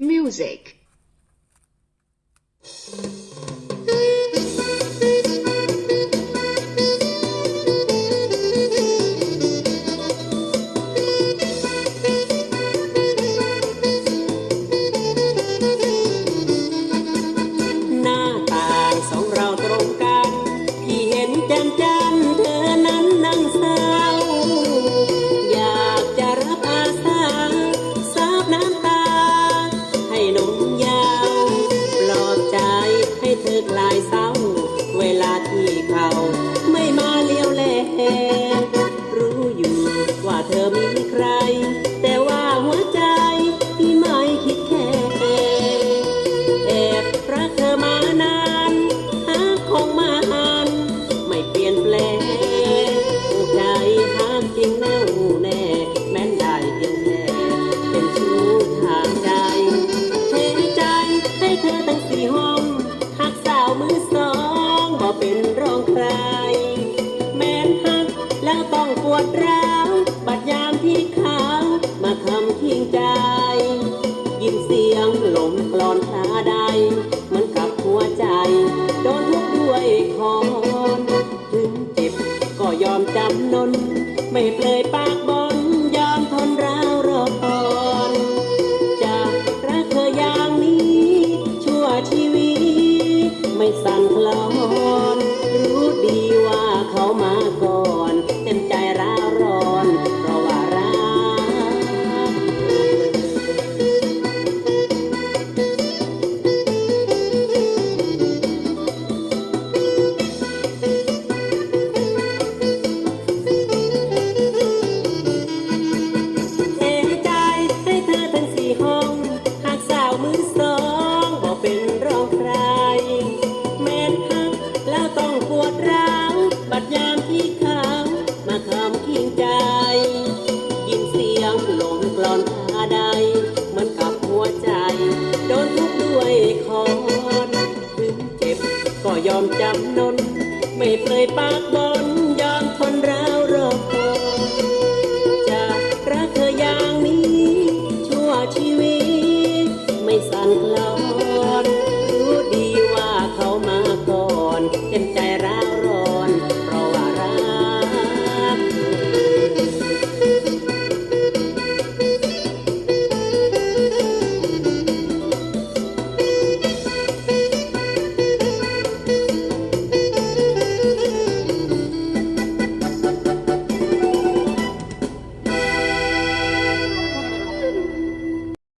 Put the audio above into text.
music. เธอมีใคร แต่ว่าหัวใจพี่ไม่คิดแค่แอบรักเธอมานานหาของมานไม่เปลี่ยนแปล น ไม่เปลยปาก ยอมจำนน ไม่เคยปากบน